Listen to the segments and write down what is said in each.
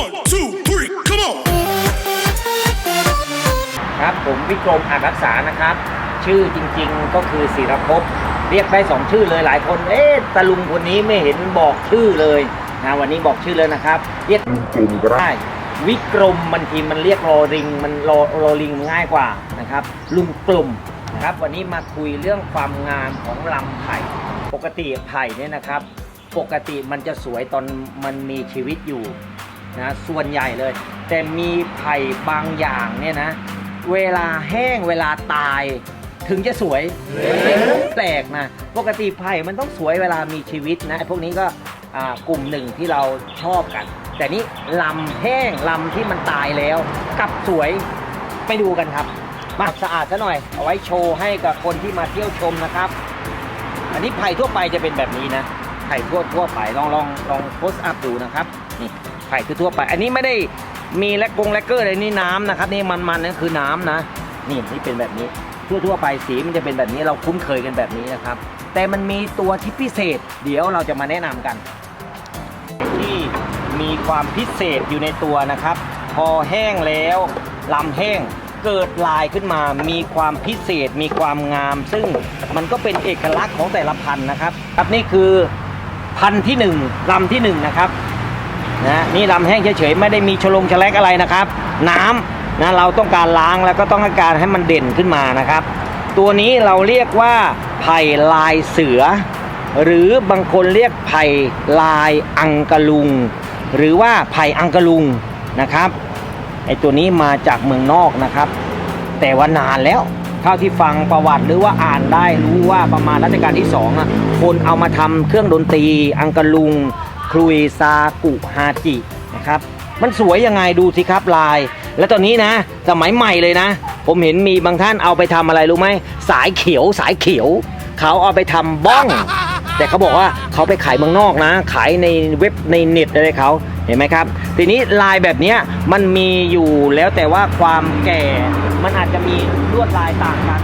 One, two, three, come on! ครับผมวิกรมอาจรักษานะครับ ชื่อจริงๆก็คือศิรภพเรียกได้สองชื่อเลยหลายคน เอ๊ะตะลุงคนนี้ไม่เห็นบอกชื่อเลยนะวันนี้บอกชื่อเลยนะครับ เรียกกลุ่มก็ได้วิกรมมันทีมันเรียกรอริง มันรอรอลิงง่ายกว่านะครับ ลุงกลุ่มนะครับวันนี้มาคุยเรื่องความงามของลำไผ่ปกติไผ่เนี่ยนะครับ ปกติมันจะสวยตอนมันมีชีวิตอยู่ นะส่วนใหญ่เลย แต่มีไผ่บางอย่างเนี่ยนะ เวลาแห้งเวลาตายถึงจะสวยแปลกนะปกติไผ่มันต้องสวยเวลามีชีวิตนะไอ้พวกนี้ก็อ่ากลุ่มหนึ่งที่เราชอบกัน แต่นี่ลำแห้งลำที่มันตายแล้วกลับสวยไปดูกันครับมาสะอาดซะหน่อย เอาไว้โชว์ให้กับคนที่มาเที่ยวชมนะครับ อันนี้ไผ่ทั่วไปจะเป็นแบบนี้นะไผ่ทั่วทั่วไปลองลองลองโพสอัพดูนะครับนี่ ไผ่คือทั่วไป อันนี้ไม่ได้มีแลกกงแลกเกอร์อะไรนี่น้ำนะครับนี่มันมันนั่นคือน้ำนะ นี่นี่เป็นแบบนี้ทั่วทั่วไปสีมันจะเป็นแบบนี้เราคุ้นเคยกันแบบนี้นะครับ แต่มันมีตัวที่พิเศษ เดี๋ยวเราจะมาแนะนำกัน ที่มีความพิเศษอยู่ในตัวนะครับ พอแห้งแล้วลำแห้งเกิดลายขึ้นมา มีความพิเศษ มีความงาม ซึ่งมันก็เป็นเอกลักษณ์ของแต่ละพันธุ์นะครับ ครับนี่คือพันธุ์ที่หนึ่งลำที่หนึ่งนะครับ นะนี่ลำแห้งเฉยๆไม่ได้มีชลงชะแลกอะไรนะครับ น้ำนะเราต้องการล้างแล้วก็ต้องการให้มันเด่นขึ้นมานะครับ ตัวนี้เราเรียกว่าไผ่ลายเสือ หรือบางคนเรียกไผ่ลายอังกะลุง หรือว่าไผ่อังกะลุงนะครับไอตัวนี้มาจากเมืองนอกนะครับ แต่ว่านานแล้วเท่าที่ฟังประวัติหรือว่าอ่านได้รู้ว่าประมาณรัชกาลที่สองอะคนเอามาทำเครื่องดนตรีอังกะลุง ครุยซากุฮาจินะครับมันสวยยังไงดูสิครับลาย แล้วตอนนี้นะ สมัยใหม่เลยนะ ผมเห็นมีบางท่านเอาไปทำอะไรรู้ไหมสายเขียวสายเขียว เขาเอาไปทำบ้อง แต่เขาบอกว่าเขาไปขายเมืองนอกนะ ขายในเว็บในเน็ตอะไรเขาเห็นไหมครับ ทีนี้ลายแบบนี้มันมีอยู่แล้วแต่ว่าความแก่มันอาจจะมีลวดลายต่างกัน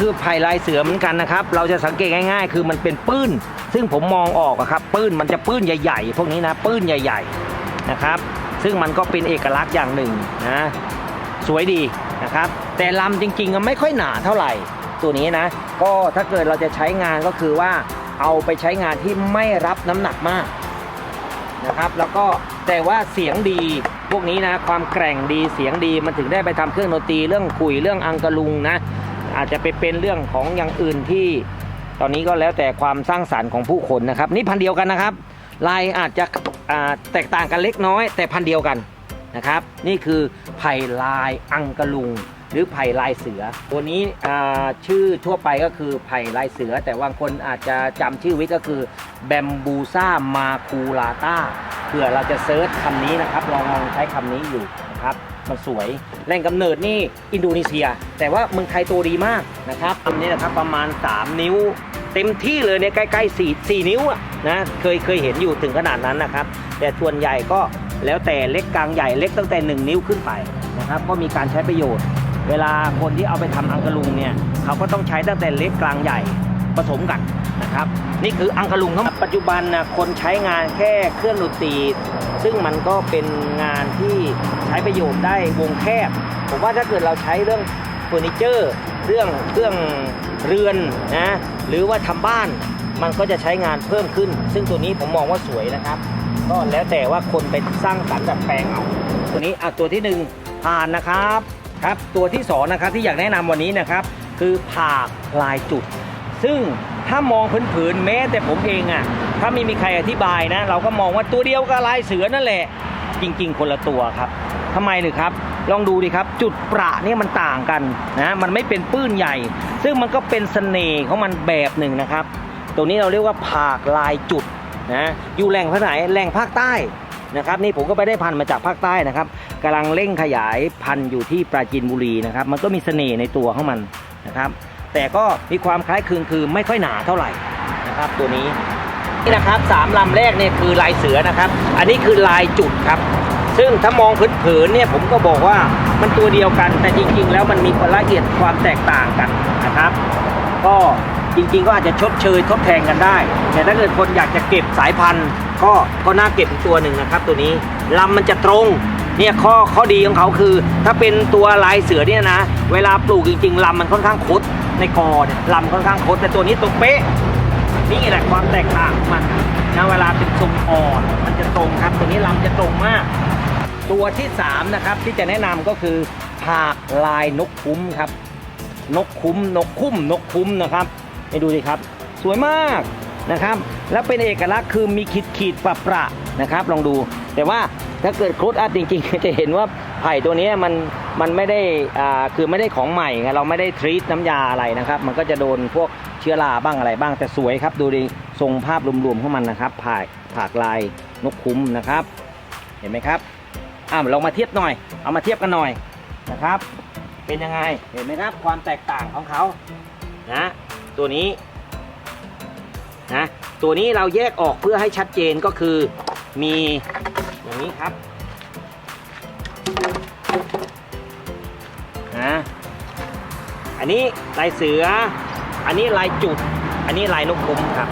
คือไผ่ลายเสือเหมือนกันนะครับ เราจะสังเกตง่ายๆ คือมันเป็นปื้น ซึ่งผมมองออกครับปื้นมันจะปื้นใหญ่ ๆ พวกนี้นะปื้นใหญ่ ๆนะครับ ซึ่งมันก็เป็นเอกลักษณ์อย่างหนึ่งนะสวยดีนะครับ แต่ลำจริงๆไม่ค่อยหนาเท่าไหร่ ตัวนี้นะ ก็ถ้าเกิดเราจะใช้งานก็คือว่าเอาไปใช้งานที่ไม่รับน้ำหนักมากนะครับแล้วก็แต่ว่าเสียงดีพวกนี้นะความแกร่งดีเสียงดีมันถึงได้ไปทำเครื่องดนตรีเรื่องคุยเรื่องอังกะลุงนะ อาจจะไปเป็นเรื่องของอย่างอื่นที่ ตอนนี้ก็แล้วแต่ความสร้างสรรค์ของผู้คนนะครับ นี่พันเดียวกันนะครับ ลายอาจจะแตกต่างกันเล็กน้อย แต่พันเดียวกันนะครับ นี่คือไผ่ลายอังกะลุง หรือไผ่ลายเสือ ตัวนี้ชื่อทั่วไปก็คือไผ่ลายเสือ แต่บางคนอาจจะจำชื่อไว้ก็คือแบมบูซ่ามาคูลาต้าเผื่อเราจะเซิร์ชคำนี้นะครับลองลองใช้คำนี้อยู่ ครับ มันสวย แหล่งกำเนิดนี่อินโดนีเซีย แต่ว่าเมืองไทยตัวดีมากนะครับอันนี้นะครับประมาณ 3 นิ้ว เต็มที่เลยเนี่ยใกล้ๆ4 4นิ้วอะนะเคยเคยเห็นอยู่ถึงขนาดนั้นนะครับ แต่ส่วนใหญ่ก็แล้วแต่เล็กกลางใหญ่เล็กตั้งแต่ 1 นิ้วขึ้นไปนะครับก็มีการใช้ประโยชน์ เวลาคนที่เอาไปทำอังกะลุงเนี่ยเขาก็ต้องใช้ตั้งแต่เล็กกลางใหญ่ผสมกัน นะครับ นี่คืออังกะลุงทั้งปัจจุบันนะคนใช้งานแค่เครื่องดนตรี ซึ่งมันก็เป็นงานที่ใช้ประโยชน์ได้วงแคบ ผมว่าถ้าเกิดเราใช้เรื่องเฟอร์นิเจอร์ เรื่องเครื่องเรือนนะ หรือว่าทำบ้าน มันก็จะใช้งานเพิ่มขึ้น ซึ่งตัวนี้ผมมองว่าสวยนะครับ ก็แล้วแต่ว่าคนไปสร้างสรรค์ดัดแปลงเอา ตัวนี้อะตัวที่หนึ่งผ่านนะครับครับ ตัวที่สองนะครับที่อยากแนะนำวันนี้นะครับ คือผ่าลายจุด ซึ่ง ถ้ามองเผินๆแม้แต่ผมเองอะ่ะ ถ้าไม่มีใครอธิบายนะ เราก็มองว่าตัวเดียวกับลายเสือนั่นแหละ จริง ๆ คนละตัวครับทำไมหรือครับ ลองดูดิครับ จุดประเนี่ยมันต่างกันนะมันไม่เป็นปื้นใหญ่ ซึ่งมันก็เป็นเสน่ห์ของมันแบบหนึ่งนะครับตัวนี้เราเรียกว่าผากลายจุดนะอยู่แหล่งภาคไหนแหล่งภาคใต้นะครับนี่ผมก็ไปได้พันธุ์มาจากภาคใต้นะครับกำลังเร่งขยายพันธุ์อยู่ที่ปราจีนบุรีนะครับ มันก็มีเสน่ห์ในตัวของมันนะครับ แต่ก็มีความคล้ายคลึงคือไม่ค่อยหนาเท่าไหร่นะครับตัวนี้นี่นะครับสามลำแรกเนี่ยคือลายเสือนะครับ อันนี้คือลายจุดครับ ซึ่งถ้ามองเผินเนี่ยผมก็บอกว่ามันตัวเดียวกัน แต่จริง ๆ แล้วมันมีรายละเอียดความแตกต่างกันนะครับ ก็จริง ๆ ก็อาจจะชดเชยทดแทนกันได้ แต่ถ้าเกิดคนอยากจะเก็บสายพันธุ์ ก็ก็น่าเก็บอีกตัวหนึ่งนะครับ ตัวนี้ลำมันจะตรง เนี่ยข้อข้อดีของเขาคือ ถ้าเป็นตัวลายเสือเนี่ยนะ เวลาปลูกจริงๆลำมันค่อนข้างคดในกอเนี่ยลำค่อนข้างคดแต่ตัวนี้ตรงเป๊ะนี่แหละความแตกต่างมันนะเวลาเป็นทรงอ่อนมันจะตรงครับ ตัวนี้ลำจะตรงมาก ตัวที่สามนะครับที่จะแนะนำก็คือผากลายนกคุ้มครับ นกคุ้มนกคุ้มนกคุ้มนะครับไปดูดิครับ สวยมากนะครับ แล้วเป็นเอกลักษณ์คือมีขีดขีดประประนะครับ ลองดู แต่ว่า ถ้าเกิดโคดอัพจริงๆ จะเห็นว่าไผ่ตัวนี้มันมันไม่ได้อ่าคือไม่ได้ของใหม่ไงเราไม่ได้ทรีตน้ำยาอะไรนะครับ มันก็จะโดนพวกเชื้อราบ้างอะไรบ้างแต่สวยครับ ดูดิทรงภาพรวมๆของมันนะครับผ่าผากลายนกคุ้มนะครับ เห็นไหมครับอ่าลองมาเทียบหน่อย เอามาเทียบกันหน่อยนะครับ เป็นยังไงเห็นไหมครับ ความแตกต่างของเขานะตัวนี้นะตัวนี้เราแยกออกเพื่อให้ชัดเจนก็คือมี นี้ครับนะอันนี้ลายเสือ อันนี้ลายจุด อันนี้ลายนกคุ้มครับ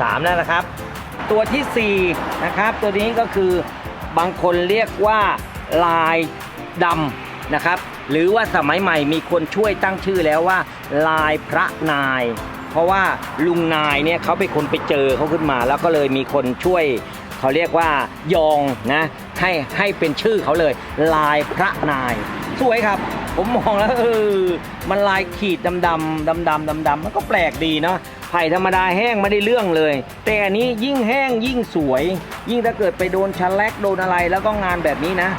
สามแล้วนะครับ ตัวที่สี่นะครับ ตัวนี้ก็คือบางคนเรียกว่าลายดำนะครับ หรือว่าสมัยใหม่มีคนช่วยตั้งชื่อแล้วว่า ลายพระนาย เพราะว่าลุงนายเนี่ยเขาเป็นคนไปเจอเขาขึ้นมา แล้วก็เลยมีคนช่วย เขาเรียกว่ายองนะให้ให้เป็นชื่อเขาเลย ลายพระนายสวยครับ ผมมองแล้วเออมันลายขีดดำดำดำดำดำดำมันก็แปลกดีเนาะไผ่ธรรมดาแห้งไม่ได้เรื่องเลย แต่อันนี้ยิ่งแห้งยิ่งสวย ยิ่งถ้าเกิดไปโดนชันแลกโดนอะไรแล้วก็งานแบบนี้นะ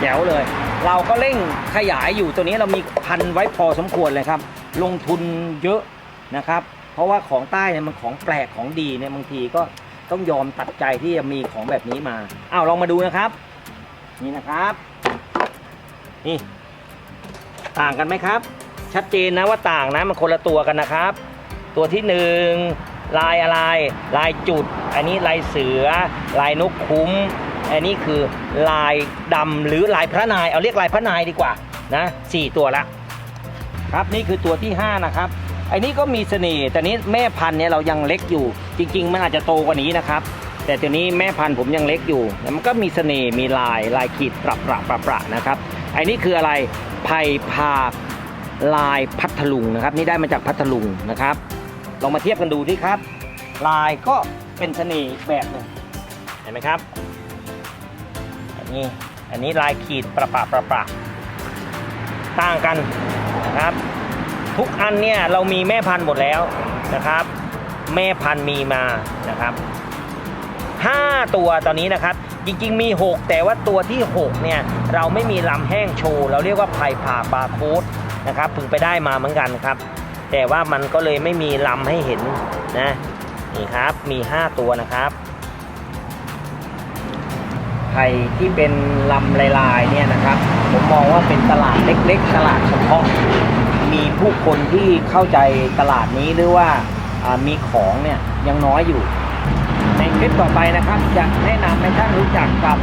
แจ๋วเลย เราก็เร่งขยายอยู่ตัวนี้เรามีพันไว้พอสมควรเลยครับ ลงทุนเยอะนะครับ เพราะว่าของใต้เนี่ยมันของแปลกของดีเนี่ยบางทีก็ ต้องยอมตัดใจที่จะมีของแบบนี้มาอ้าวลองมาดูนะครับ นี่นะครับ นี่ ต่างกันไหมครับ ชัดเจนนะว่าต่างนะมันคนละตัวกันนะครับ ตัวที่หนึ่งลายอะไร ลายจุด อันนี้ลายเสือ ลายนกคุ้ม อันนี้คือลายดำหรือลายพระนาย เอาเรียกลายพระนายดีกว่านะสี่ตัวละ ครับนี่คือตัวที่ 5 นะครับไอ้นี่ก็มีเสน่ห์แต่นี้แม่พันธุ์เนี่ยเรายังเล็กอยู่ จริง ๆ มันอาจจะโตกว่านี้นะครับ แต่ตัวนี้แม่พันธุ์ผมยังเล็กอยู่แล้วมันก็มีเสน่ห์มีลายลายขีดประประประประนะครับไอ้นี่คืออะไรไผ่ผากลายพัทลุงนะครับ นี่ได้มาจากพัทลุงนะครับ ลองมาเทียบกันดูที่ครับ ลายก็เป็นเสน่ห์แบบหนึ่งเห็นไหมครับอันนี้อันนี้ลายขีดประประประประต่างกันนะครับ ทุกอันเนี่ยเรามีแม่พันธุ์หมดแล้วนะครับ แม่พันธุ์มีมานะครับห้าตัวตอนนี้นะครับ จริงๆมี 6 แต่ว่าตัวที่ 6 เนี่ย เราไม่มีลำแห้งโชว์ เราเรียกว่าไผ่ผ่าบาโค้ดนะครับเพิ่งไปได้มาเหมือนกันครับ แต่ว่ามันก็เลยไม่มีลำให้เห็นนะนี่ครับมี 5 ตัวนะครับไผ่ที่เป็นลำลายๆเนี่ยนะครับ ผมมองว่าเป็นตลาดเล็กๆ ตลาดเฉพาะ มีผู้คนที่เข้าใจตลาดนี้หรือว่า มีของเนี่ยยังน้อยอยู่ ในคลิปต่อไปนะครับ จะแนะนำให้ท่านรู้จักกับ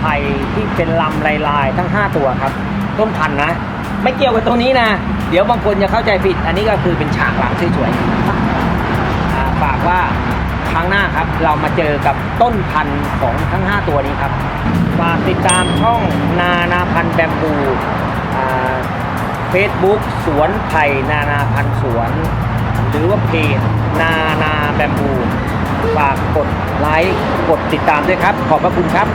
ไผ่ที่เป็นลำลายๆ ทั้ง 5 ตัวครับ ต้นพันนะ ไม่เกี่ยวกับตรงนี้นะ เดี๋ยวบางคนจะเข้าใจผิด อันนี้ก็คือเป็นฉากหลังสวยๆฝากว่าครั้งหน้าครับ เรามาเจอกับต้นพันธุ์ของทั้ง 5 ตัวนี้ครับฝากติดตามช่องนานาพันธุ์แบมบูเฟซบุ๊กสวนไผ่นานาพันธุ์สวน หรือว่าเพจ นานาแบมบูฝากกดไลค์กดติดตามด้วยครับ ขอบพระคุณครับ